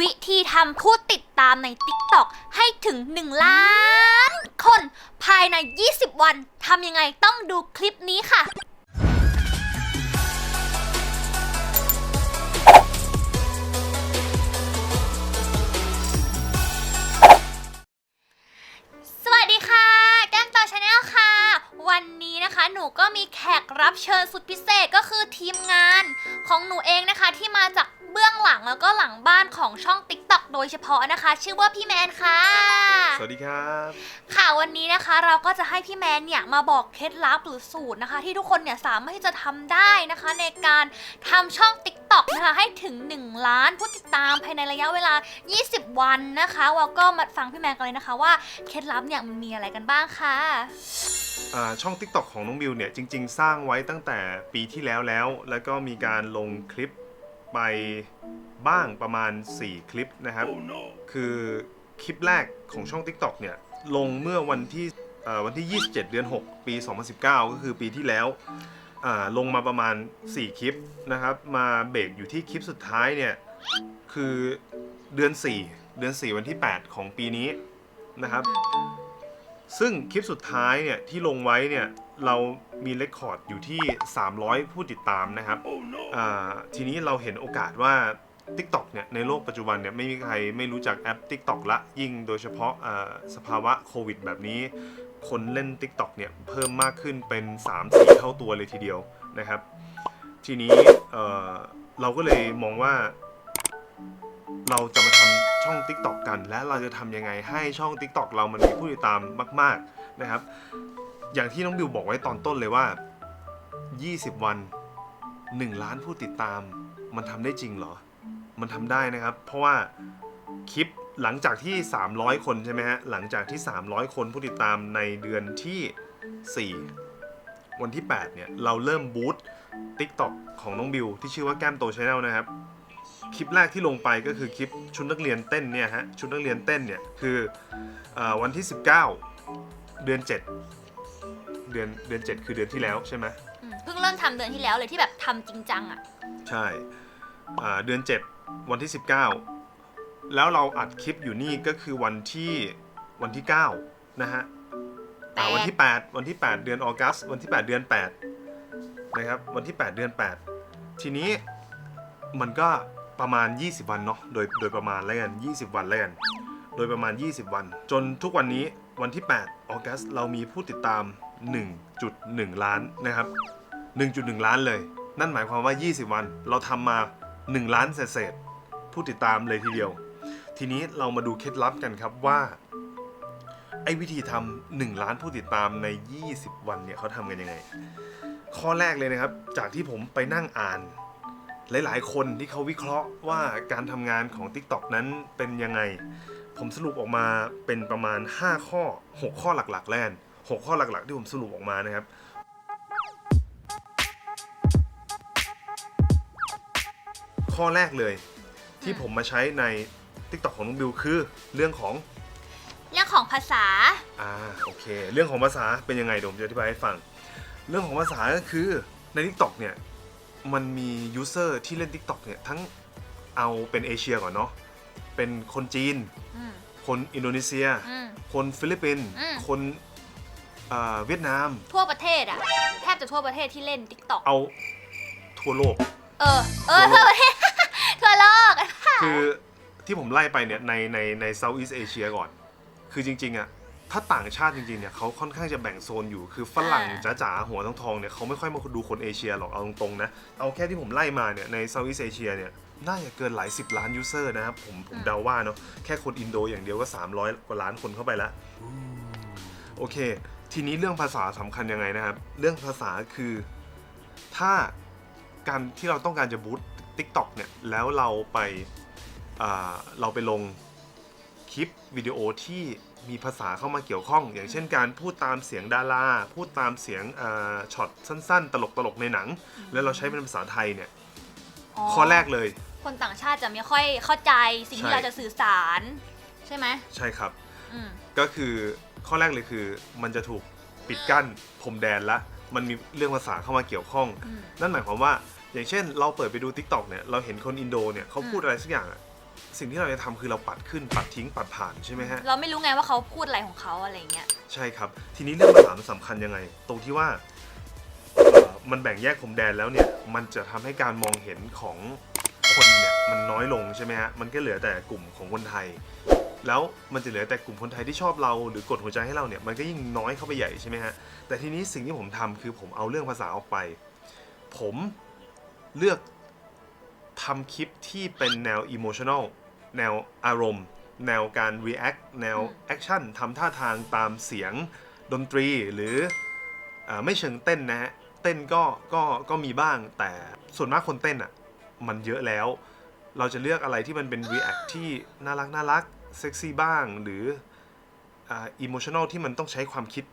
วิธีทำผู้ติดตามใน TikTok ให้ถึง 1 ล้าน คนภายใน 20 วันทำยังไงต้องดูคลิปนี้ค่ะ สวัสดีค่ะ แก้มต่อชาแนลค่ะ วันนี้นะคะหนูก็มีแขกรับเชิญสุดพิเศษก็คือทีมงานของหนูเองนะคะที่มาจาก บื้องหลังแล้วก็หลังบ้านของช่อง TikTok โดยเฉพาะนะคะ ชื่อว่าพี่แมนค่ะ สวัสดีครับ ค่ะวันนี้นะคะเราก็จะให้พี่แมนเนี่ยมาบอกเคล็ดลับหรือสูตรนะคะ ที่ทุกคนเนี่ยสามารถที่จะทำได้นะคะ ในการทำช่อง TikTok นะคะให้ถึง 1 ล้านผู้ติดตามภายในระยะเวลา 20 วันนะคะวาก็มาฟังพี่แมนกันเลยนะคะว่าเคล็ดลับเนี่ยมันมีอะไรกันบ้างค่ะ อ่าช่อง TikTok ของน้องบิวเนี่ยจริง ๆ สร้างไว้ตั้งแต่ปีที่แล้วแล้ว แล้วก็มีการลงคลิป ไปบ้างประมาณ 4 คลิปนะครับคือคลิปแรกของช่อง TikTok เนี่ย ลงเมื่อวันที่เอ่อวันที่ 27 เดือน 6 ปี 2019 ก็คือปีที่แล้วอ่าลงมาประมาณ 4 คลิปนะครับ มาเบรกอยู่ที่คลิปสุดท้ายเนี่ย คือเดือน 4 เดือน 4 วันที่ 8 ของปีนี้นะครับ ซึ่งคลิปสุดท้ายเนี่ยที่ลงไว้เนี่ยเรา มีเรคคอร์ดอยู่ที่ 300 ผู้ติดตามนะครับอ่าทีนี้เราเห็นโอกาสว่า TikTok เนี่ยในโลกปัจจุบันเนี่ยไม่มีใครไม่รู้จักแอป TikTok ละยิ่งโดยเฉพาะอ่าสภาวะโควิดแบบนี้ คนเล่น TikTok เนี่ยเพิ่มมากขึ้นเป็น 3-4 เท่าตัวเลยทีเดียวนะครับ ทีนี้เอ่อเราก็เลยมองว่าเราจะมาทำช่อง TikTok กัน และเราจะทำยังไงให้ช่อง TikTok เรามันมีผู้ติดตามมาก ๆนะครับ อย่างที่น้องบิวบอกไว้ตอนต้นเลยว่า 20 วัน 1 ล้านผู้ติดตาม มันทำได้จริงเหรอ มันทำได้นะครับ เพราะว่าคลิปหลังจากที่ 300 คนใช่ไหมฮะ หลังจากที่ 300 คนผู้ติดตามในเดือนที่ 4 วันที่ 8 เนี่ย เราเริ่มบูต TikTok ของน้องบิว ที่ชื่อว่าแก้มโตชาแนลนะครับ คลิปแรกที่ลงไปก็คือคลิปชุดนักเรียนเต้นเนี่ยฮะ ชุดนักเรียนเต้นเนี่ย คืออวันที่ 19 เดือน 7 ดือนเดือน 7 คือเดือนที่แล้วใช่ไหมอืมเพิ่งเริ่มทำเดือนที่แล้วเลยที่แบบทำจริงจังอะใช่อ่าเดือน 7 วันที่ 19 แล้วเราอัดคลิปอยู่นี่ก็คือวันที่วันที่ 9 นะฮะอ่าวันที่ 8 วันที่ 8 เดือนออกัสวันที่ 8 เดือน 8 นะครับ วันที่ 8 เดือน 8 ทีนี้มันก็ประมาณ 20 วันเนาะโดยโดยประมาณแล้วกัน 20 วันแล้วกัน โดยประมาณ 20 วัน จนทุกวันนี้วันที่ 8 ออกัสเรามีผู้ติดตาม 1.1 ล้านนะครับ 1.1 ล้านเลย นั่นหมายความว่า 20 วัน เราทำมา 1 ล้านเศษผู้ติดตามเลยทีเดียว ทีนี้เรามาดูเคล็ดลับกันครับว่า ไอ้วิธีทำ1ล้านผู้ติดตามใน 20 วันเนี่ยเขาทำกันยังไง ข้อแรกเลยนะครับ จากที่ผมไปนั่งอ่าน หลายๆ คนที่เขาวิเคราะห์ว่าการทำงานของ TikTok นั้นเป็นยังไง ผมสรุปออกมาเป็นประมาณ 5 ข้อ 6 ข้อหลักๆ แล้วกัน 6 ข้อหลักๆ ที่ผมสรุปออกมานะครับข้อแรกเลยที่ผมมาใช้ใน TikTok ของน้องบิวคือเรื่องของเรื่องของภาษา อ่าโอเค เรื่องของภาษาเป็นยังไงเดี๋ยวผมจะอธิบายให้ฟัง เรื่องของภาษาก็คือใน TikTok เนี่ยมันมียูเซอร์ที่เล่น TikTok เนี่ยทั้งเอาเป็นเอเชียก่อนเนาะเป็นคนจีนอืมคนอินโดนีเซียอืมคนฟิลิปปินส์อืมคนเอ่อเวียดนาม ทั่วประเทศอะแทบจะทั่วประเทศที่เล่น TikTok เอาทั่วโลก เออ เออ ทั่วประเทศ ทั่วโลก คือที่ผมไล่ไปเนี่ยในในในเซาท์อีสเอเชียก่อน คือจริง ๆอะถ้าต่างชาติจริงๆเนี่ยเขาค่อนข้างจะแบ่งโซนอยู่ คือฝรั่งอ่าจ๋าๆหัวทองๆเนี่ยเขาไม่ค่อยมาดูคนเอเชียหรอกเอาตรงๆนะ เอาแค่ที่ผมไล่มาเนี่ยในเซาท์อีสเอเชียเนี่ยน่าจะเกินหลายสิบล้านยูเซอร์นะครับผมผมเดาว่าเนาะแค่คนอินโดอย่างเดียวก็ 300 กว่าล้านคนเข้าไปแล้ว โอเค ทีนี้เรื่องภาษาสำคัญยังไงนะครับ เรื่องภาษาคือถ้าการที่เราต้องการจะบูต TikTok เนี่ยแล้วเราไปอ่าเราไปลงคลิปวิดีโอที่มีภาษาเข้ามาเกี่ยวข้อง อย่างเช่นการพูดตามเสียงดาราพูดตามเสียงอาช็อตสั้น ๆ ตลกๆในหนัง แล้วเราใช้เป็นภาษาไทยเนี่ยข้อแรกเลย คนต่างชาติจะไม่ค่อยเข้าใจสิ่งที่ใช่เราจะสื่อสาร ใช่ไหมใช่ครับอืมก็คือ ข้อแรกเลยคือ มันจะถูกปิดกั้นพรมแดนละ มันมีเรื่องภาษาเข้ามาเกี่ยวข้อง อืม นั่นหมายความว่า อย่างเช่น เราเปิดไปดู Tik t o อกเนี่ย เราเห็นคนอินโดเนี่ยเขาพูดอะไรสักอย่างอะสิ่งที่เราจะทำคือเราปัดขึ้น ปัดทิ้ง ปัดผ่านใช่ไหมฮะ เราไม่รู้ไงว่าเขาพูดอะไรของเขาอะไรเงี้ย ใช่ครับ ทีนี้เรื่องภาษามันสำคัญยังไง ตรงที่ว่าเอ่อมันแบ่งแยกพรมแดนแล้วเนี่ย มันจะทำให้การมองเห็นของคนเนี่ยมันน้อยลงใช่ไหมฮะ มันก็เหลือแต่กลุ่มของคนไทย แล้วมันจะเหลือแต่กลุ่มคนไทยที่ชอบเรา หรือกดหัวใจให้เราเนี่ยมันก็ยิ่งน้อยเข้าไปใหญ่ใช่ไหมฮะแต่ทีนี้สิ่งที่ผมทำคือผมเอาเรื่องภาษาออกไป ผมเลือกทำคลิปที่เป็นแนว emotional แนวอารมณ์ แนวการ react แนวอืม action ทำท่าทางตามเสียงดนตรีหรืออาไม่เชิงเต้นนะฮะเต้นก็ก็ก็มีบ้างแต่ส่วนมากคนเต้นอะมันเยอะแล้ว เราจะเลือกอะไรที่มันเป็น react ที่น่ารักน่ารัก เซ็กซี่บ้างหรืออ่า emotional ที่มันต้องใช้ความคิด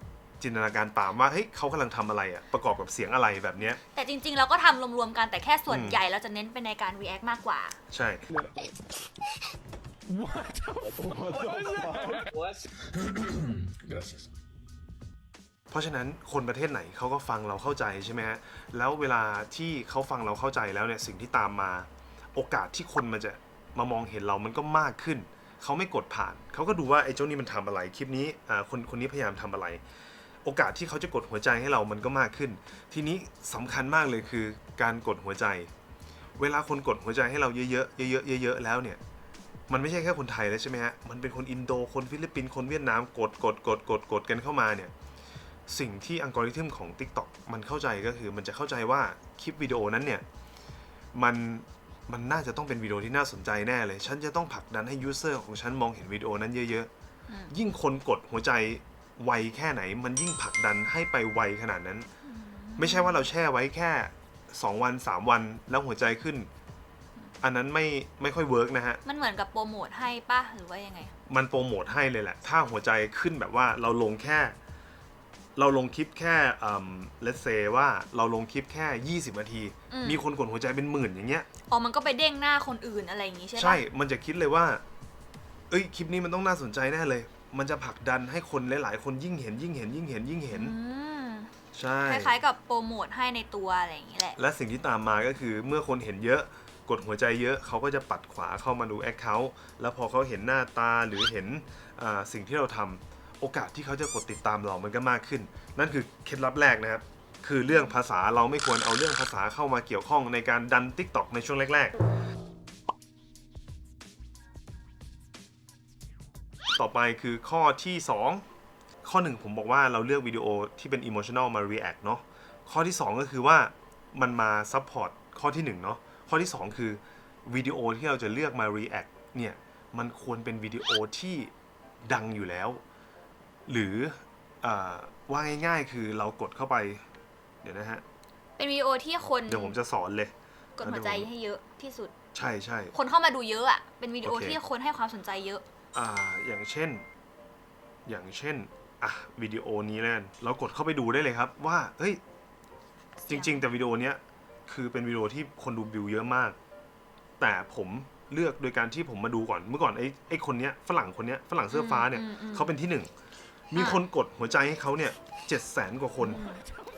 จินตนาการตามว่าเฮ้ยเขากำลังทำอะไรอะประกอบกับเสียงอะไรแบบเนี้ย แต่จริง ๆ เราก็ทำรวมๆกันแต่แค่ส่วนอืมใหญ่เราจะเน้นไปในการ react มากกว่า ใช่เพราะฉะนั้นคนประเทศไหนเขาก็ฟังเราเข้าใจใช่ไหมฮะ แล้วเวลาที่เขาฟังเราเข้าใจแล้วเนี่ยสิ่งที่ตามมา โอกาสที่คนมันจะมามองเห็นเรามันก็มากขึ้น เขาไม่กดผ่าน เขาก็ดูว่าไอ้เจ้านี่มันทำอะไร คลิปนี้คนคนนี้พยายามทำอะไร โอกาสที่เขาจะกดหัวใจให้เรามันก็มากขึ้น ทีนี้สำคัญมากเลยคือการกดหัวใจ เวลาคนกดหัวใจให้เราเยอะๆเยอะๆเยอะๆแล้วเนี่ย มันไม่ใช่แค่คนไทยแล้วใช่ไหมฮะ มันเป็นคนอินโด คนฟิลิปปินส์ คนเวียดนาม กดกดกดกดกดกันเข้ามาเนี่ย สิ่งที่อัลกอริทึมของ TikTok มันเข้าใจก็คือ มันจะเข้าใจว่าคลิปวิดีโอนั้นเนี่ย มัน มันน่าจะต้องเป็นวิดีโอที่น่าสนใจแน่เลย ฉันจะต้องผลักดันให้ยูเซอร์ของฉันมองเห็นวิดีโอนั้นเยอะอืมๆยิ่งคนกดหัวใจไวแค่ไหน มันยิ่งผลักดันให้ไปไวขนาดนั้น ไม่ใช่ว่าเราแช่ไว้แค่ 2 วัน 3 วันแล้วหัวใจขึ้น อันนั้นไม่ไม่ค่อยเวิร์กนะฮะ มันเหมือนกับโปรโมทให้ป่ะหรือว่ายังไง มันโปรโมทให้เลยแหละ ถ้าหัวใจขึ้นแบบว่าเราลงแค่ เราลงคลิปแค่เลสเซว่าเราลงคลิปแค่ 20 นาที อืม มีคนกดหัวใจเป็นหมื่นอย่างเงี้ย อ๋อมันก็ไปเด้งหน้าคนอื่นอะไรอย่างงี้ใช่ปะ ใช่ มันจะคิดเลยว่า เอ้ย คลิปนี้มันต้องน่าสนใจแน่เลย มันจะผลักดันให้คนหลายๆ คนยิ่งเห็นยิ่งเห็นยิ่งเห็นยิ่งเห็น อืมใช่ คล้ายๆกับโปรโมทให้ในตัวอะไรอย่างงี้แหละ และสิ่งที่ตามมาก็คือเมื่อคนเห็นเยอะ กดหัวใจเยอะเขาก็จะปัดขวาเข้ามาดูแอคเคาท์แล้วพอเขาเห็นหน้าตาหรือเห็นอ่าสิ่งที่เราทำ โอกาสที่เขาจะกดติดตามเรามันก็มากขึ้น นั่นคือเคล็ดลับแรกนะครับ คือเรื่องภาษาเราไม่ควรเอาเรื่องภาษาเข้ามาเกี่ยวข้องในการดัน TikTok ในช่วงแรก ๆ ต่อไปคือข้อที่ 2 ข้อหนึ่งผมบอกว่าเราเลือกวิดีโอที่เป็น emotional มา react เนาะข้อที่ 2 ก็คือว่ามันมา support ข้อที่ 1 เนาะข้อที่ 2 คือวิดีโอที่เราจะเลือกมา react เนี่ย มันควรเป็นวิดีโอที่ดังอยู่แล้ว หรืออาว่าง่ายๆคือเรากดเข้าไป เดี๋ยวนะฮะ เป็นวิดีโอที่คน เดี๋ยวผมจะสอนเลย กดหัวใจให้เยอะที่สุด ใช่ใช่คนเข้ามาดูเยอะอะ เป็นวิดีโอโอเคที่คนให้ความสนใจเยอะ อ่า อย่างเช่น อย่างเช่น อะวิดีโอนี้แล้วกันเรากดเข้าไปดูได้เลยครับ ว่า เฮ้ย จริง ๆ แต่วิดีโอเนี้ยคือเป็นวิดีโอที่คนดูวิวเยอะมาก แต่ผมเลือกโดยการที่ผมมาดูก่อน เมื่อก่อนไอ้ไอ้คนเนี้ยฝรั่งคนเนี้ยฝรั่งเสื้อฟ้าเนี่ยอืมอืมเขาเป็นที่หนึ่ง มีคนกดหัวใจให้เขาเนี่ยเจ็ดแสนกว่าคน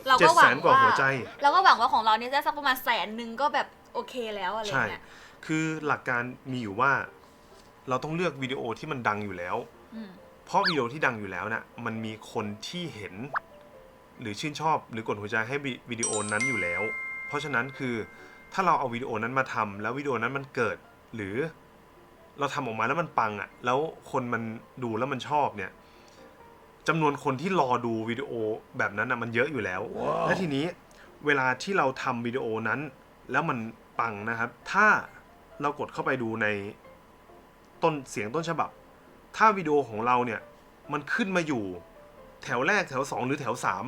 เราก็หวัง700,000กว่าว่าหัวใจ เราก็หวังว่าของเราเนี่ยจะสักประมาณแสนหนึ่งก็แบบโอเคแล้วอะไรใช่ เงี้ยคือหลักการมีอยู่ว่า เราต้องเลือกวิดีโอที่มันดังอยู่แล้ว อืมเพราะวิดีโอที่ดังอยู่แล้วน่ะมันมีคนที่เห็น หรือชื่นชอบหรือกดหัวใจให้วิวิดีโอนั้นอยู่แล้ว เพราะฉะนั้นคือถ้าเราเอาวิดีโอนั้นมาทำแล้ววิดีโอนั้นมันเกิด หรือเราทำออกมาแล้วมันปังอะ่ะ แล้วคนมันดูแล้วมันชอบเนี่ย จำนวนคนที่รอดูวิดีโอแบบนั้นอะมันเยอะอยู่แล้วและทีนี้เวลาที่เราทำวิดีโอนั้น แล้วมันปังนะครับ ถ้าเรากดเข้าไปดูในต้นเสียงต้นฉบับ ถ้าวิดีโอของเราเนี่ยมันขึ้นมาอยู่แถวแรกแถวสองหรือแถวสาม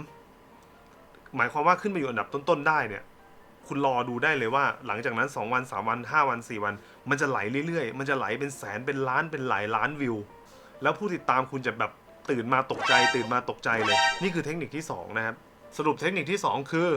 หมายความว่าขึ้นมาอยู่อันดับต้นๆได้เนี่ย คุณรอดูได้เลยว่าหลังจากนั้น 2 วัน 3 วัน 5 วัน 4 วัน มันจะไหลเรื่อยๆ มันจะไหลเป็นแสนเป็นล้านเป็นหลายล้านวิว แล้วผู้ติดตามคุณจะแบบ ตื่นมาตกใจ ตื่นมาตกใจเลย นี่คือเทคนิคที่ 2 นะครับ สรุปเทคนิคที่ 2 คือ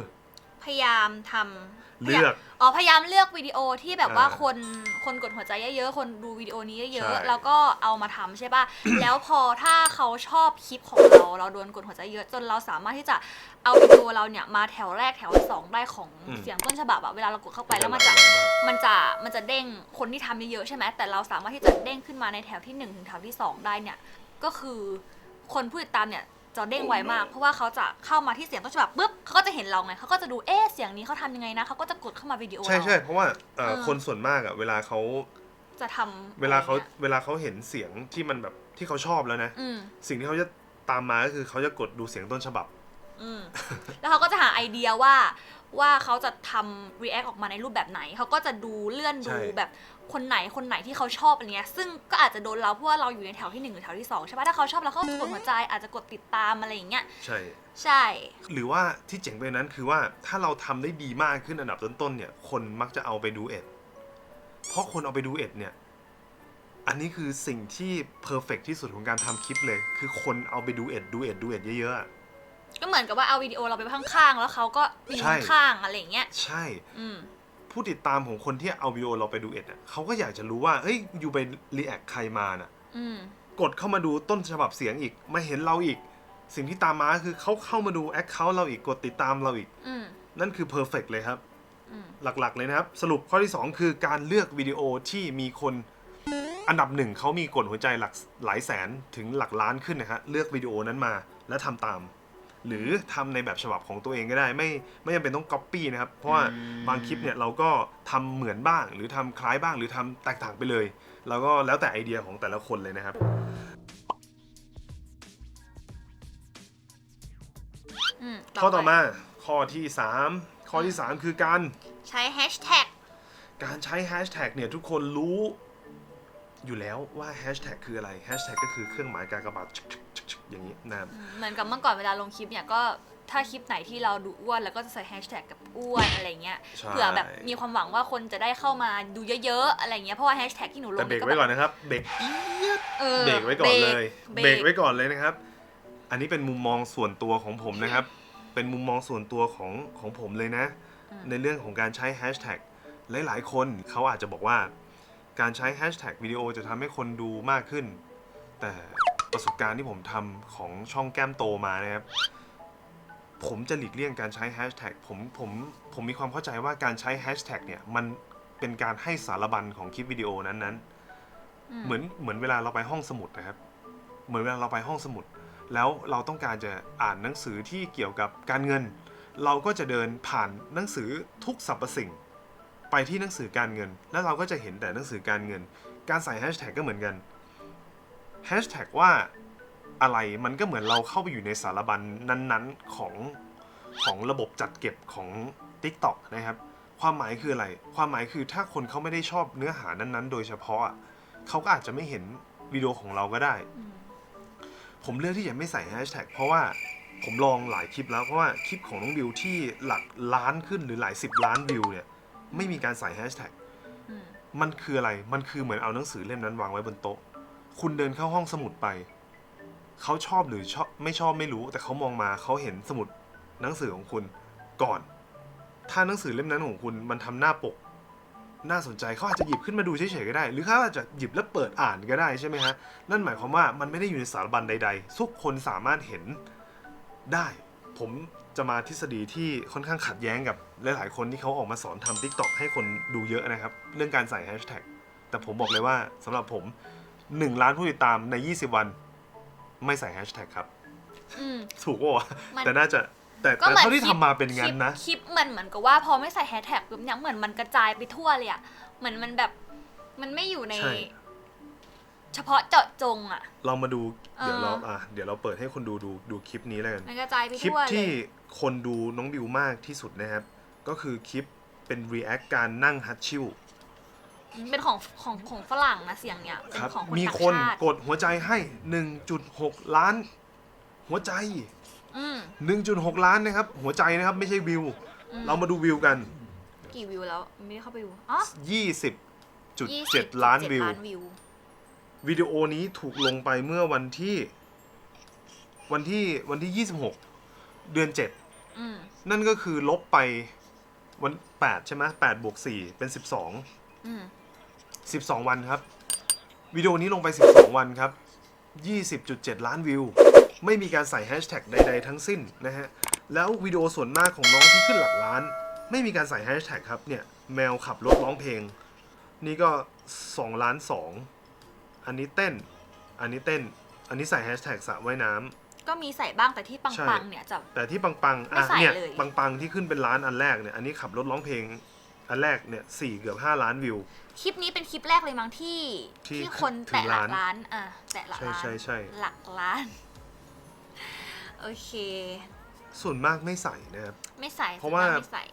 พยายามทำเลือก อ๋อพยายามเลือกวิดีโอที่แบบว่าอ่าคนคนกดหัวใจเยอะๆ คนดูวิดีโอนี้เยอะใช่ๆแล้วก็เอามาทำใช่ป่ะ แล้วพอถ้าเขาชอบคลิปของเรา เราโดนกดหัวใจเยอะจนเราสามารถที่จะเอาวิดีโอเราเนี่ยมาแถวแรกแถวสองได้ของเสียงต้นฉบับอะเวลาเรากดเข้าไปแล้วมันจะ มันจะมันจะเด้งคนที่ทำเยอะๆใช่ไหมแต่เราสามารถที่จะเด้งขึ้นมาในแถวที่1ถึงแถวที่ 2 ได้เนี่ย ก็คือ คนผู้ติดตามเนี่ยจะเด้งไวมาก เพราะว่าเขาจะเข้ามาที่เสียงต้นฉบับปุ๊บเขาก็จะเห็นเราไงเขาก็จะดูเอ๊ะเสียงนี้เขาทำยังไงนะเขาก็จะกดเข้ามาวิดีโอใช่เราใช่เพราะว่าเอ่อเออ คนส่วนมากอะเวลาเขาจะทำเวลาเขาอะไรงี้ยเวลาเขาเห็นเสียงที่มันแบบที่เขาชอบแล้วนะ อืมสิ่งที่เขาจะตามมาก็คือเขาจะกดดูเสียงต้นฉบับ อืมแล้วเขาก็จะหาไอเดียว่า ว่าเขาจะทำ react ออกมาในรูปแบบไหน เขาก็จะดูเลื่อนใช่ดูแบบคนไหนคนไหนที่เขาชอบอะไรเงี้ย ซึ่งก็อาจจะโดนเราเพราะว่าเราอยู่ในแถวที่หนึ่งหรือแถวที่สองใช่ปะถ้าเขาชอบเราเขาก็กดหัวใจอาจจะกดติดตามอะไรอย่างเงี้ย ใช่ ใช่ หรือว่าที่เจ๋งไปนั้นคือว่าถ้าเราทำได้ดีมากขึ้นอันดับต้นๆเนี่ย คนมักจะเอาไปดูเอ็ด เพราะคนเอาไปดูเอ็ดเนี่ย อันนี้คือสิ่งที่เพอร์เฟกที่สุดของการทำคลิปเลย คือคนเอาไปดูเอ็ดดูเอ็ดดูเอ็ดเยอะๆอะ ก็เหมือนกับว่าเอาวิดีโอเราไปข้างๆ แล้วเขาก็ไปอยู่ใช่ ข้างๆอะไรอย่างเงี้ย ใช่ อืม ผู้ติดตามของคนที่เอาวิดีโอเราไปดูเอ็ดอะเขาก็อยากจะรู้ว่าเฮ้ยอยู่ไปรีแอคใครมาน่ะ อืม กดเข้ามาดูต้นฉบับเสียงอีกมาเห็นเราอีก สิ่งที่ตามมาคือเขาเข้ามาดูแอคเคาท์เราอีกกดติดตามเราอีก อืม นั่นคือเพอร์เฟกเลยครับ อืม หลักๆเลยนะครับ สรุปข้อที่ 2 คือการเลือกวิดีโอที่มีคนอันดับหนึ่งเขามีกดหัวใจหลักหลายแสนถึงหลักล้านขึ้นนะฮะเลือกวิดีโอนั้นมาแล้วทำตาม หรือทำในแบบฉบับของตัวเองก็ได้ ไม่ไม่จำเป็นต้องก๊อปปี้นะครับ เพราะว่าบางคลิปเนี่ยเราก็ทำเหมือนบ้าง หรือทำคล้ายบ้าง หรือทำแตกต่างไปเลย แล้วก็แล้วแต่ไอเดียของแต่ละคนเลยนะครับอืมข้อต่อไปมาข้อที่ 3 ข้อที่ 3 คือการใช้แฮชแท็กการใช้แฮชแท็กเนี่ยทุกคนรู้อยู่แล้วว่าแฮชแท็กคืออะไรแฮชแท็กก็คือเครื่องหมายการกระบาดชึกชึกชึกชึก อย่างนี้นะครับเหมือนกับเมื่อก่อนเวลาลงคลิปเนี่ยก็ถ้าคลิปไหนที่เราดูอ้วนแล้วก็จะใส่แฮชแท็กกับอ้วนอะไรเงี้ยใช่เผื่อแบบมีความหวังว่าคนจะได้เข้ามาดูเยอะๆอะไรเงี้ยเพราะว่าแฮชแท็กที่หนูลแต่งเบรกก็ไว้แบบก่อนนะครับเบรกเออเบรกไว้ก่อนเลยเบรเบรกกไว้ก่อนเลยนะครับ อันนี้เป็นมุมมองส่วนตัวของผมนะครับ เป็นมุมมองส่วนตัวของของผมเลยนะ ในเรื่องของการใช้แฮชแท็กหลายๆคนเขาอาจจะบอกว่า การใช้แฮชแท็กวิดีโอจะทำให้คนดูมากขึ้น แต่ ประสบการณ์ที่ผมทำของช่องแก้มโตมานะครับ ผมจะหลีกเลี่ยงการใช้แฮชแท็กผมผมผมมีความเข้าใจว่าการใช้แฮชแท็กเนี่ยมันเป็นการให้สารบัญของคลิปวิดีโอนั้นๆ เหมือนเหมือนเวลาเราไปห้องสมุดนะครับ เหมือนเวลาเราไปห้องสมุด แล้วเราต้องการจะอ่านหนังสือที่เกี่ยวกับการเงิน เราก็จะเดินผ่านหนังสือทุกสรรพสิ่ง ไปที่หนังสือการเงิน แล้วเราก็จะเห็นแต่หนังสือการเงิน การใส่แฮชแท็กก็เหมือนกัน แฮชแท็กว่าอะไรมันก็เหมือนเราเข้าไปอยู่ในสารบัญนั้นๆของของระบบจัดเก็บของ TikTok นะครับ ความหมายคืออะไร ความหมายคือถ้าคนเขาไม่ได้ชอบเนื้อหานั้นๆ โดยเฉพาะอะเขาก็อาจจะไม่เห็นวิดีโอของเราก็ได้อืมผมเลือกที่จะไม่ใส่แฮชแท็กเพราะว่าผมลองหลายคลิปแล้วเพราะว่าคลิปของน้องวิวที่หลักล้านขึ้นหรือหลายสิบล้านวิวเนี่ย ไม่มีการใส่แฮชแท็กอืมมันคืออะไร มันคือเหมือนเอาหนังสือเล่มนั้นวางไว้บนโต๊ะ คุณเดินเข้าห้องสมุดไป เขาชอบหรือชอบไม่ชอบไม่รู้แต่เขามองมาเขาเห็นสมุดหนังสือของคุณก่อน ถ้าหนังสือเล่มนั้นของคุณมันทำหน้าปก น่าสนใจเขาอาจจะหยิบขึ้นมาดูเฉยๆก็ได้ หรือเขาอาจจะหยิบแล้วเปิดอ่านก็ได้ใช่ไหมฮะนั่นหมายความว่ามันไม่ได้อยู่ในสารบัญใด ๆ ทุกคนสามารถเห็นได้ ผมจะมาทฤษฎีที่ค่อนข้างขัดแย้งกับหลายๆคนที่เขาออกมาสอนทำ TikTok ให้คนดูเยอะนะครับ เรื่องการใส่แฮชแท็กแต่ผมบอกเลยว่าสำหรับผม 1 ล้านผู้ติดตามใน 20 วัน ไม่ใส่แฮชแท็กครับ อืม ถูกป่าวะมัน แต่น่าจะแต่ก็แต่เหมือนเท่าที่คลิปทำมาเป็นงั้นนะ คลิปคลิปมันเหมือนกับว่าพอไม่ใส่แฮชแท็กปุ๊บเนี่ยเหมือนมันกระจายไปทั่วเลยอะเหมือนมันแบบมันไม่อยู่ใน ใช่ เฉพาะเจาะจงอะ เรามาดูเดี๋ยวเราเอออ่ อะเดี๋ยวเราเปิดให้คนดูดูดูคลิปนี้แล้วกัน มันกระจายไปคลิปทั่วเลที่ย คนดูน้องบิวมากที่สุดนะครับ ก็คือคลิปเป็น react การนั่งฮัตชิว เป็นของของของฝรั่งนะเสียงเนี่ยเป็นครับ ของคนมีต่างคนชาติกดหัวใจให้ 1.6 ล้าน หัวใจ อืม1.6 ล้านนะครับ หัวใจนะครับไม่ใช่วิว อืมเรามาดูวิวกัน กี่วิวแล้วไม่ได้เข้าไปดูอ๋อ20.7 ล้านวิวล้านวิว วิดีโอนี้ถูกลงไปเมื่อวันที่ วันที่วันที่ 26 เดือน 7 อืมนั่นก็คือลบไปวัน 8 ใช่ไหม8บวก4เป็น 12 อืม 12 วันครับ วิดีโอนี้ลงไป 12 วันครับ 20.7 ล้านวิว ไม่มีการใส่แฮชแท็กใด ๆ ทั้งสิ้นนะฮะ แล้ววิดีโอส่วนมากของน้องที่ขึ้นหลักล้าน ไม่มีการใส่แฮชแท็กครับ เนี่ยแมวขับรถร้องเพลง นี่ก็ 2 ล้าน 2 อันนี้เต้น อันนี้เต้น อันนี้ใส่แฮชแท็กสระว่ายน้ำ ก็มีใส่บ้างแต่ที่ปัใช่งๆเนี่ยจะ แต่ที่ปังปังๆ ไม่อะใส่เนี่ยเลย ปังปังๆที่ขึ้นเป็นล้านอันแรกเนี่ย อันนี้ขับรถร้องเพลง อันแรกเนี่ยสี่เกือบห้าล้านวิว คลิปนี้เป็นคลิปแรกเลยมั้งที่ที่ที่คนถึงแตะหลักล้านล้านอะแตะหลักใช่ล้านใช่ใช่ หลักล้าน โอเค ส่วนมากไม่ใส่นะครับ ไม่ใส่เพราะว่า ส่นมกไม่ใส่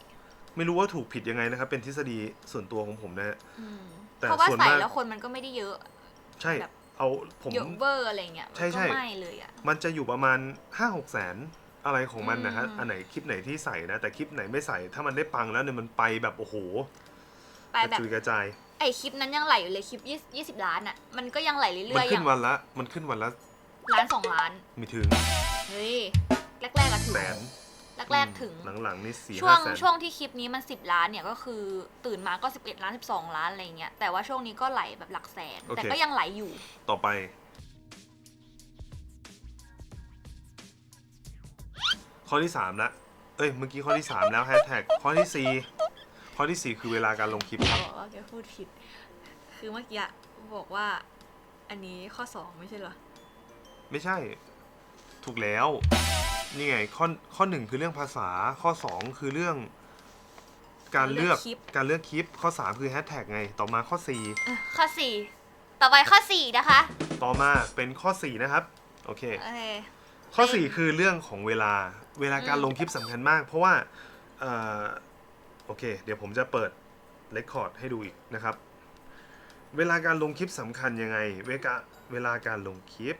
ไม่รู้ว่าถูกผิดยังไงนะครับ เป็นทฤษฎีส่วนตัวของผมนะฮะ อืมแต่เพราะว่าส่วนใส่มาก แล้วคนมันก็ไม่ได้เยอะ ใช่ แบบ เอาผม เยอะเวอร์อะไรเงี้ยใช่มันใช่ก็ไม่เลยอะ มันจะอยู่ประมาณห้าหกแสน อะไรของมันนะฮะอืมอันไหนคลิปไหนที่ใส่นะ แต่คลิปไหนไม่ใส่ ถ้ามันได้ปังแล้วเนี่ยมันไปแบบโอ้โหไปกระแบบจุยกระจาย ไอคลิปนั้นยังไหลอยู่เลยคลิปยี่ยี่สิบล้านอะ มันก็ยังไหลเรื่มันอยๆอขึ้ย่านงวันละ มันขึ้นวันละล้านสองล้านมีถึงเฮ้ย แรกๆอะถึง แสนแรกๆถึงหลังๆนี่สี่ช่วห้างแสนช่วงที่คลิปนี้มันสิบล้านเนี่ยก็คือตื่นมาก็สิบเอ็ดล้านสิบสองล้านอะไรเงี้ยแต่ว่าช่วงนี้ก็ไหลแบบหลักแสนโอเคแต่ก็ยังไหลอยู่ ต่อไป ข้อที่สามละเอ้ย เมื่อกี้ข้อที่สามแล้วแฮชแท็กข้อที่สี่ข้อที่สี่คือเวลาการลงคลิปครับบอกว่าแกพูดผิด คือเมื่อกี้บอกว่าอันนี้ข้อสองไม่ใช่เหรอ ไม่ใช่ ถูกแล้ว นี่ไง ข้อข้อหนึ่งคือเรื่องภาษา ข้อสองคือเรื่อง การเลือกเลือกคลิป การเลือกคลิป ข้อสามคือแฮชแท็กไง ต่อมาข้อสี่อะข้อสี่ต่อไปข้อสี่นะคะต่อมาเป็นข้อสี่นะครับ โอเค โอเค ข้อ 4 คือเรื่องของเวลาเวลาการอืมลงคลิปสำคัญมาก เพราะว่าเอ่อโอเค เดี๋ยวผมจะเปิดเรคคอร์ดให้ดูอีกนะครับ เวลาการลงคลิปสำคัญยังไง เวลาเวลาการลงคลิป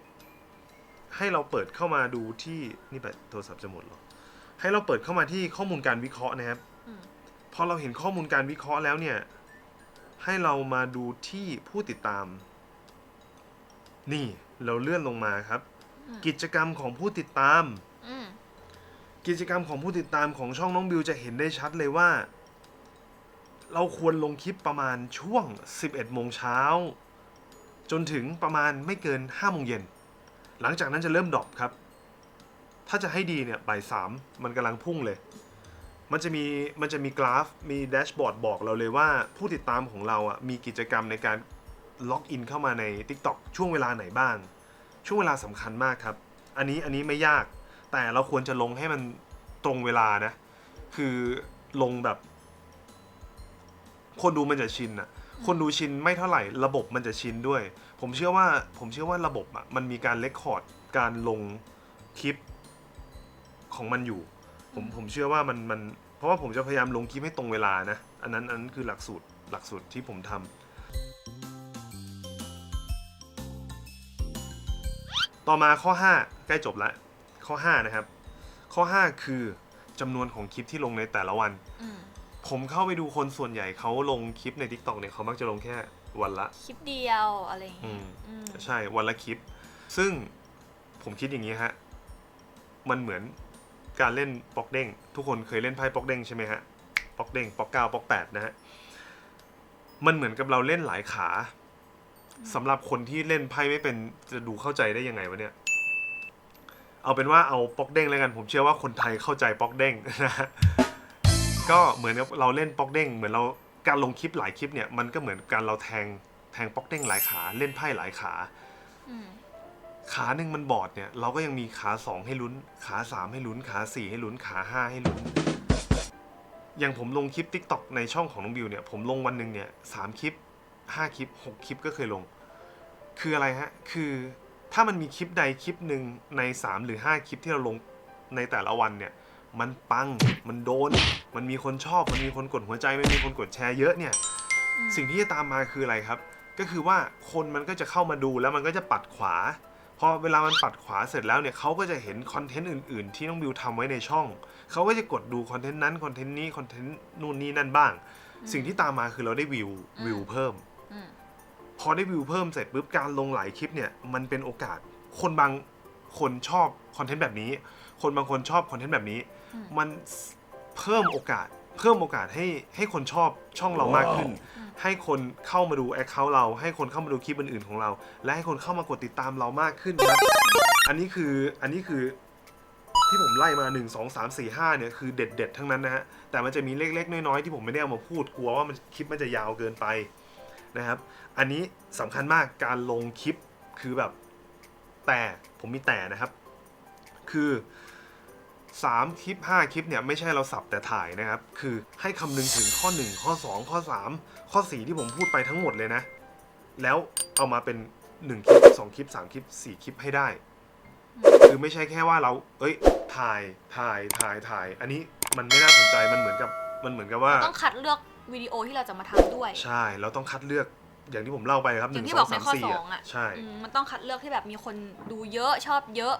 ให้เราเปิดเข้ามาดูที่นี่แบตโทรศัพท์จะหมดเหรอให้เราเปิดเข้ามาที่ข้อมูลการวิเคราะห์นะครับอืมพอเราเห็นข้อมูลการวิเคราะห์แล้วเนี่ย ให้เรามาดูที่ผู้ติดตาม นี่เราเลื่อนลงมาครับอืม กิจกรรมของผู้ติดตาม อืมกิจกรรมของผู้ติดตามของช่องน้องบิวจะเห็นได้ชัดเลยว่า เราควรลงคลิปประมาณช่วง 11โมงเช้า จนถึงประมาณไม่เกิน5โมงเย็น หลังจากนั้นจะเริ่มดรอปครับ ถ้าจะให้ดีเนี่ยบ่ายสามมันกำลังพุ่งเลย มันจะมีมันจะมีกราฟมีแดชบอร์ดบอกเราเลยว่าผู้ติดตามของเราอะมีกิจกรรมในการล็อกอินเข้ามาใน TikTok ช่วงเวลาไหนบ้าง ช่วงเวลาสำคัญมากครับ อันนี้อันนี้ไม่ยาก แต่เราควรจะลงให้มันตรงเวลานะ คือลงแบบ คนดูมันจะชินอะคนดูชินไม่เท่าไหร่ระบบมันจะชินด้วย ผมเชื่อว่าผมเชื่อว่าระบบอะมันมีการเลคคอร์ดการลงคลิปของมันอยู่ ผมผมเชื่อว่ามันมันเพราะว่าผมจะพยายามลงคลิปให้ตรงเวลานะ อันนั้นอันนั้นคือหลักสูตรหลักสูตรที่ผมทำ ต่อมาข้อ 5 ใกล้จบแล้วข้อ 5 นะครับ ข้อ 5 คือจำนวนของคลิปที่ลงในแต่ละวัน อืมผมเข้าไปดูคนส่วนใหญ่เขาลงคลิปใน TikTok เนี่ยเขามักจะลงแค่วันละ คลิปเดียวอะไรอย่างอืเงี้ยม อืมใช่วันละคลิป ซึ่งผมคิดอย่างนี้ฮะ มันเหมือนการเล่นป๊อกเด้ง ทุกคนเคยเล่นไพ่ป๊อกเด้งใช่ไหมฮะป๊อกเด้งป๊อกเก้าป๊อกแปดนะฮะ มันเหมือนกับเราเล่นหลายขา สำหรับคนที่เล่นไพ่ไม่เป็นจะดูเข้าใจได้ยังไงวะเนี่ย เอาเป็นว่าเอาป๊อกเด้งแล้วกัน ผมเชื่อว่าคนไทยเข้าใจป๊อกเด้งนะฮะก็เหมือนกับเราเล่นป๊อกเด้งเหมือนเราการลงคลิปหลายคลิปเนี่ยมันก็เหมือนการเราแทงแทงป๊อกเด้งหลายขาเล่นไพ่หลายขาอืมขาหนึ่งมันบอดเนี่ยเราก็ยังมีขาสองให้ลุ้น ขาสามให้ลุ้น ขาสี่ให้ลุ้น ขาห้าให้ลุ้น อย่างผมลงคลิป t ิ k t o k ในช่องของน้องบิวเนี่ยผมลงวันหนึ่งเนี่ยสามคลิป ห้าคลิปหกคลิปก็เคยลง คืออะไรฮะ คือถ้ามันมีคลิปใดคลิปหนึ่งในสามหรือห้าคลิปที่เราลงในแต่ละวันเนี่ย มันปัง มันโดน มันมีคนชอบ มันมีคนกดหัวใจ มันมีคนกดแชร์เยอะเนี่ยอืมสิ่งที่จะตามมาคืออะไรครับ ก็คือว่าคนมันก็จะเข้ามาดูแล้วมันก็จะปัดขวา พอเวลามันปัดขวาเสร็จแล้วเนี่ยเขาก็จะเห็นคอนเทนต์อื่น ๆ ที่น้องบิวทำไว้ในช่อง เขาก็จะกดดูคอนเทนต์นั้นคอนเทนต์นี้คอนเทนต์นู่นนี่นั่นบ้าง สิ่งที่ตามมาคือเราได้วิววิวเพิ่มอืม พอได้วิวเพิ่มเสร็จปุ๊บการลงหลายคลิปเนี่ยมันเป็นโอกาสคนบางคนชอบคอนเทนต์แบบนี้ คนบางคนชอบคอนเทนต์แบบนี้อืมมันเพิ่มโอกาส เพิ่มโอกาสให้ให้คนชอบช่องเรามากขึ้นอืมให้คนเข้ามาดูแอคเคาท์เรา ให้คนเข้ามาดูคลิปอื่นๆของเรา และให้คนเข้ามากดติดตามเรามากขึ้นครับ อันนี้คืออันนี้คือที่ผมไล่มา 1 2 3 4 5เนี่ยคือเด็ดๆทั้งนั้นนะฮะ แต่มันจะมีเล็กๆ น้อยๆ ที่ผมไม่ได้เอามาพูดกลัวว่ามันคลิปมันจะยาวเกินไป นะครับ อันนี้สำคัญมากการลงคลิปคือแบบแต่ผมมีแต่นะครับ คือ3คลิป 5 คลิปเนี่ยไม่ใช่เราสับแต่ถ่ายนะครับ คือให้คำนึงถึงข้อ 1 ข้อ 2 ข้อ 3 ข้อ 4 ที่ผมพูดไปทั้งหมดเลยนะ แล้วเอามาเป็น 1 คลิป 2 คลิป 3 คลิป 4 คลิปให้ได้ คือไม่ใช่แค่ว่าเรา เอ้ย ถ่ายถ่ายถ่ายถ่าย อันนี้มันไม่น่าสนใจมันเหมือนกับมันเหมือนกับว่า ต้องคัดเลือก วิดีโอที่เราจะมาทำด้วย ใช่ เราต้องคัดเลือกอย่างที่ผมเล่าไปครับหอย่านึ่งงที่สบอองกในสามข้อสี่สองอะใช่ อืมมันต้องคัดเลือกที่แบบมีคนดูเยอะชอบเยอะ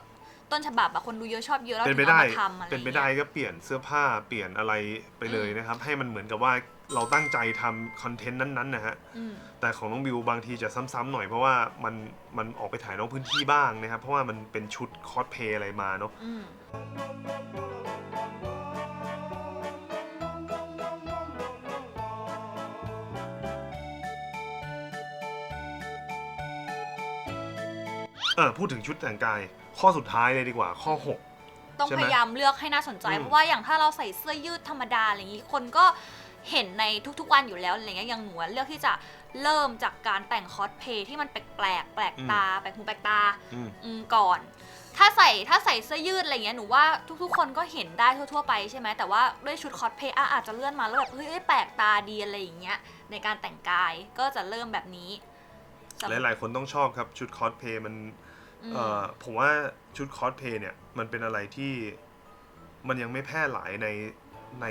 ต้นฉบับอะคนดูเยอะชอบเยอะแล้วเป็นถึไปงเอาได้มาทำอะไรเป็นไปอย่างได้เงี้ยก็เปลี่ยนเสื้อผ้าเปลี่ยนอะไรไปเลยอืมนะครับ ให้มันเหมือนกับว่าเราตั้งใจทำคอนเทนต์นั้นๆนะฮะ อืมแต่ของน้องบิวบางทีจะซ้ำๆหน่อยเพราะว่ามันมันออกไปถ่ายนอกพื้นที่บ้างนะครับ เพราะว่ามันเป็นชุดคอสเพลย์อะไรมาเนาะอืม ออพูดถึงชุดแต่งกาย ข้อสุดท้ายเลยดีกว่าข้อต้องใช่ไหมพยายามเลือกให้น่าสนใจ อืม เพราะว่าอย่างถ้าเราใส่เสื้อยืดธรรมดาอะไรอย่างนี้คนก็เห็นในทุกๆวันอยู่แล้วอะไรเงี้ยอย่างหนูอะเลือกที่จะเริ่มจากการแต่งคอสเพลย์ที่มันแปลกๆแปลกตาแปลกหูแปลกตา6อืม อืมก่อน ถ้าใส่ถ้าใส่เสื้อยืดอะไรเงี้ยหนูว่าทุกๆ คนก็เห็นได้ทั่วๆไปใช่ไหมแต่ว่าด้วยชุดคอสเพลย์อะอาจจะเลื่อนมาแล้วแบบเฮ้ยเอ้ยแปลกตาดีอะไรอย่างเงี้ยในการแต่งกายก็จะเริ่มแบบนี้สำหลายๆ คนต้องชอบครับ ชุดคอสเพลย์มันอืมเอ่อ ผมว่าชุดคอสเพลย์เนี่ย มันเป็นอะไรที่มันยังไม่แพร่หลายในใน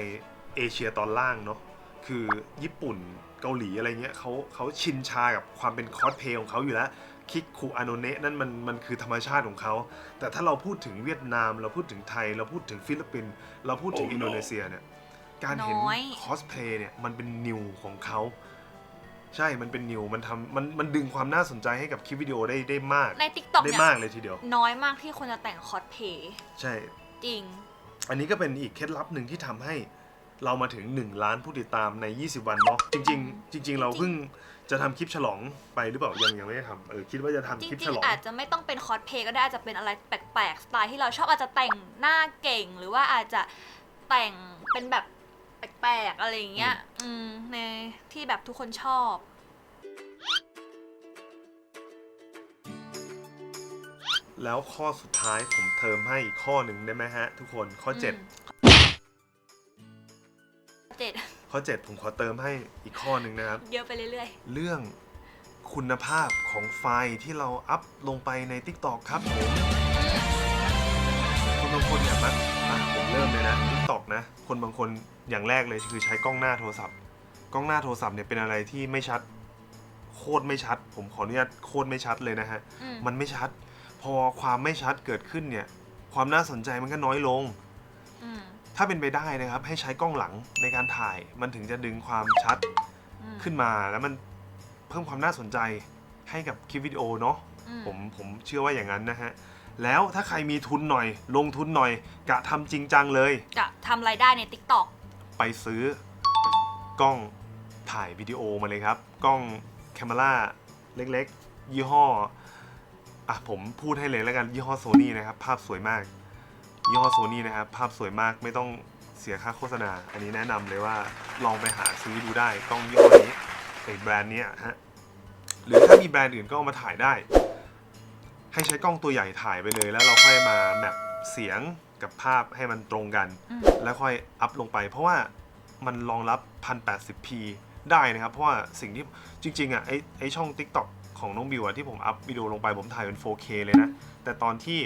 เอเชียตอนล่างเนาะคือญี่ปุ่นเกาหลีอะไรเงี้ยเขาเขาชินชากับความเป็นคอสเพลย์ของเขาอยู่แล้ว คิกคูอาโนเนะนั่นมันมันคือธรรมชาติของเขา แต่ถ้าเราพูดถึงเวียดนาม เราพูดถึงไทย เราพูดถึงฟิลิปปินส์เราพูดถึง Oh no อินโดนีเซียเนี่ยการเห็นน้อยคอสเพลย์เนี่ย มันเป็นนิวของเขา ใช่ มันเป็นนิว มันทำมัน มันดึงความน่าสนใจให้กับคลิปวิดีโอได้ได้มาก ใน t ิ k t o k ได้เนี่ยมากเลยทีเดียว น้อยมากที่คนจะแต่งคอสเพลย์ใช่ จริง อันนี้ก็เป็นอีกเคล็ดลับหนึ่งที่ทำให้เรามาถึง 1 ล้านผู้ติดตามใน 20 วันเนาะจริง ๆ จริง ๆ เราเพิ่งจะทำคลิปฉลองไปหรือเปล่ายังยังไม่ได้ทำเออคิดว่าจะทำจคลิปริฉงลองๆอาจจะไม่ต้องเป็นคอสเพลย์ก็ได้อาจจะเป็นอะไรแปลกๆสไตล์ที่เราชอบอาจจะแต่งหน้าเก่ง หรือว่าอาจจะแต่งเป็นแบบ แปลกๆ อะไรอย่างเงี้ย อืม ในที่แบบทุกคนชอบ แล้วข้อสุดท้ายผมเติมให้อีกข้อหนึ่งได้ไหมฮะ ทุกคนข้อ7อืมเจ็ดข้อ7ผมขอเติมให้อีกข้อหนึ่งนะครับ เยอะไปเรื่อยเรื่องคุณภาพของไฟล์ที่เราอัพลงไปใน TikTok ครับผมคนบางคนเนี่ยมักอะผมเริ่มเลยนะ TikTok นะ คนบางคนอย่างแรกเลยคือใช้กล้องหน้าโทรศัพท์ กล้องหน้าโทรศัพท์เนี่ยเป็นอะไรที่ไม่ชัด โคตรไม่ชัด ผมขออนุญาตโคตรไม่ชัดเลยนะฮะๆอืม มันไม่ชัด พอความไม่ชัดเกิดขึ้นเนี่ย ความน่าสนใจมันก็น้อยลง อืมถ้าเป็นไปได้นะครับ ให้ใช้กล้องหลังในการถ่าย มันถึงจะดึงความชัดอืมขึ้นมา แล้วมันเพิ่มความน่าสนใจให้กับคลิปวิดีโอเนาะ อืมผมผมเชื่อว่าอย่างนั้นนะฮะ แล้วถ้าใครมีทุนหน่อย ลงทุนหน่อย กะทำจริงจังเลย จะทำรายได้ใน TikTok ไปซื้อกล้องถ่ายวิดีโอมาเลยครับ กล้องแคม e ราเล็กๆ ยี่ห้ออะผมพูดให้เลยแล้วกันยี่ห้อโซนี่นะครับ ภาพสวยมาก ยี่ห้อโซนี่นะครับ ภาพสวยมากไม่ต้องเสียค่าโฆษณา อันนี้แนะนำเลยว่าลองไปหาซื้อดูได้กล้องยี่ห้อนี้ไอ้แบรนด์เนี้ยฮะหรือถ้ามีแบรนด์อื่นก็เอามาถ่ายได้ ให้ใช้กล้องตัวใหญ่ถ่ายไปเลย แล้วเราค่อยมาแมปเสียงกับภาพให้มันตรงกัน อืม แล้วค่อยอัพลงไป เพราะว่ามันรองรับ 1080p ได้นะครับ เพราะว่าสิ่งที่จริงๆอะไอไอช่อง TikTok ของน้องบิวอะที่ผมอัพวิดีโอลงไปผมถ่ายเป็น 4K เลยนะ แต่ตอนที่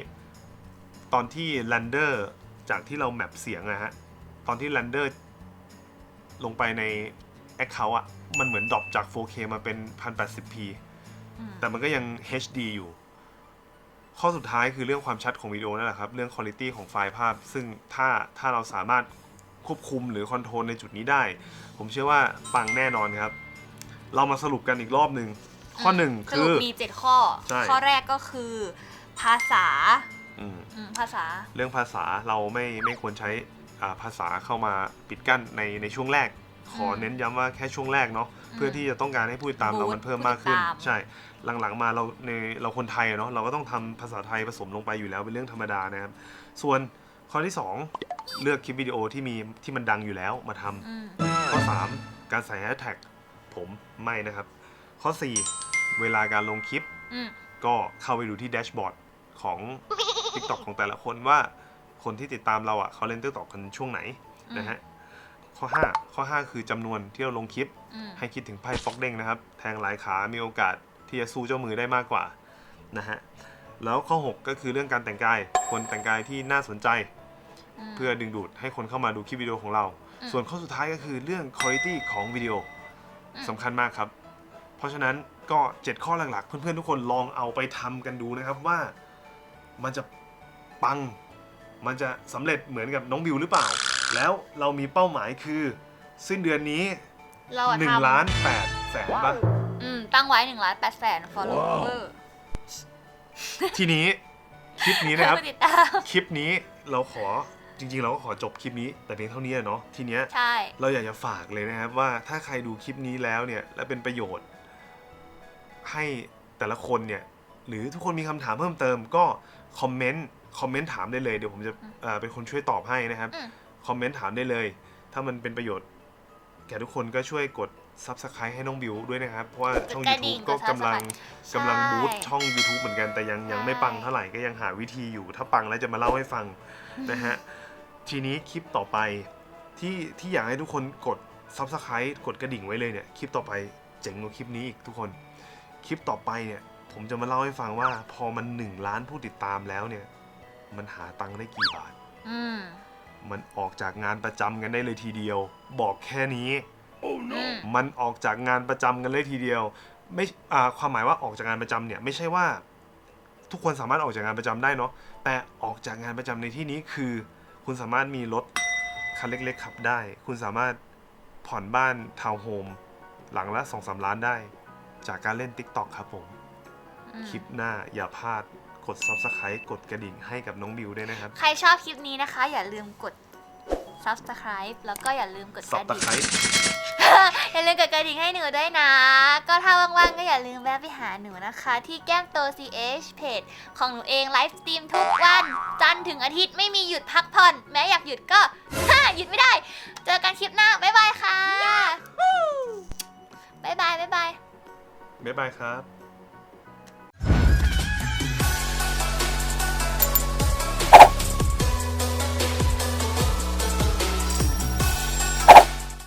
ตอนที่ render จากที่เราแมปเสียงอะฮะ ตอนที่ render ลงไปใน Account อะ มันเหมือนดรอปจาก 4K มาเป็น 1080p อืมแต่มันก็ยัง HD อยู่ ข้อสุดท้ายคือเรื่องความชัดของวิดีโอนั่นแหละครับ เรื่องคุณภาพของไฟล์ภาพ ซึ่งถ้าถ้าเราสามารถควบคุมหรือคอนโทรลในจุดนี้ได้ ผมเชื่อว่าปังแน่นอนครับ เรามาสรุปกันอีกรอบหนึ่งข้อหนึ่งสคืรุปอ มี 7 ข้อ ใช่ ข้อแรกก็คือ ภาษาอืม อืมภาษา เรื่องภาษาเราไม่ไม่ควรใช้อ่าภาษาเข้ามาปิดกั้นในในช่วงแรก ขออืมเน้นย้ำว่าแค่ช่วงแรกเนาะเพื่อที่จะต้องการให้ผู้ติดตามเราบูสต์มันเพิ่มมากขึ้น ผู้ติดตาม ใช่ หลังๆมาเราในเราคนไทยอะเนาะเราก็ต้องทำภาษาไทยผสมลงไปอยู่แล้วเป็นเรื่องธรรมดานะครับ ส่วนข้อที่ 2 เลือกคลิปวิดีโอที่มีที่มันดังอยู่แล้วมาทำอืมข้อ 3 การใส่แฮชแท็กผมไม่นะครับ ข้อ 4 เวลาการลงคลิปอืมก็เข้าไปดูที่แดชบอร์ดของ TikTok ของแต่ละคนว่าคนที่ติดตามเราอะเขาเล่น TikTok กันช่วงไหนอืมนะฮะข้อ 5 ข้อ 5 คือจำนวนที่เราลงคลิปอืมให้คิดถึงไพ่ฟอกเด้งนะครับ แทงหลายขา มีโอกาส ที่จะสู้เจ้ามือได้มากกว่านะฮะแล้วข้อ 6 ก็คือเรื่องการแต่งกายควรแต่งกายที่น่าสนใจมเพื่อดึงดูดให้คนเข้ามาดูคลิปวิดีโอของเราอืมส่วนข้อสุดท้ายก็คือเรื่องคุณภาพของวิดีโออืมสำคัญมากครับ เพราะฉะนั้นก็ 7 ข้อหลักๆ เพื่อนๆ ทุกคนลองเอาไปทำกันดูนะครับว่ามันจะปัง มันจะสำเร็จเหมือนกับน้องบิวหรือเปล่า แล้วเรามีเป้าหมายคือสิ้นเดือนนี้ เราอะทำ1ล้าน8แสนป่ะอืม ตั้งไว้หนึ่งล้านแปดแสน follower ทีนี้คลิปนี้นะครับผู้ติดตามคลิปนี้เราขอจริงๆ เราก็ขอจบคลิปนี้ แต่เพียงเท่านี้อะเนาะทีเนี้ยใช่ เราอยากจะฝากเลยนะครับว่าถ้าใครดูคลิปนี้แล้วเนี่ยและเป็นประโยชน์ ให้แต่ละคนเนี่ย หรือทุกคนมีคำถามเพิ่มเติมก็คอมเมนต์คอมเมนต์ถามได้เลยเดี๋ยวผมจะเอ่อเป็นคนช่วยตอบให้นะครับ อืม คอมเมนต์ถามได้เลย ถ้ามันเป็นประโยชน์ แก่ทุกคนก็ช่วยกด Subscribe ให้น้องบิวด้วยนะครับ เพราะว่าช่อง กดกระดิ่ง YouTube ก็กดกำลัง Subscribe กำลังใช่บูตช่อง YouTube เหมือนกันแต่ยังยังไม่ใช่ปังเท่าไหร่ก็ยังหาวิธีอยู่ ถ้าปังแล้วจะมาเล่าให้ฟังนะฮะ ทีนี้คลิปต่อไปที่ที่อยากให้ทุกคนกด Subscribe กดกระดิ่งไว้เลยเนี่ย คลิปต่อไปเจ๋งกว่าคลิปนี้อีกทุกคน คลิปต่อไปเนี่ย ผมจะมาเล่าให้ฟังว่า พอมัน 1 ล้านผู้ติดตามแล้วเนี่ย มันหาตังค์ได้กี่บาท อืม มันออกจากงานประจำกันได้เลยทีเดียว บอกแค่นี้อื มมันออกจากงานประจำกันเลยทีเดียว ไม่อ่าความหมายว่าออกจากงานประจำเนี่ยไม่ใช่ว่า ทุกคนสามารถออกจากงานประจำได้เนาะแต่ออกจากงานประจำในที่นี้คือ คุณสามารถมีรถคันเล็กๆขับได้ คุณสามารถผ่อนบ้านทาวน์โฮมหลังละ2อสล้านได้ จากการเล่น TikTok ครับผมอืมคลิปหน้าอย่าพลาดกด Subscribe กดกระดิ่งให้กับน้องบิวด้วยนะครับ ใครชอบคลิปนี้นะคะ อย่าลืมกด subscribe แล้วก็อย่าลืมกดกสับระตะดิ่ง ไคร้ อย่าลืมกดกระดิ่งให้หนูด้วยนะ ก็ถ้าว่างๆก็อย่าลืมแวะไปหาหนูนะคะ ที่แก้มโต CH เพจของหนูเองไลฟ์สตรีมทุกวัน จันทร์ถึงอาทิตย์ไม่มีหยุดพักผ่อน แม้อยากหยุดก็ หยุดไม่ได้ เจอกันคลิปหน้า บ๊ายบายค่ะ บ๊ายบาย บ๊ายบาย บ๊ายบายครับ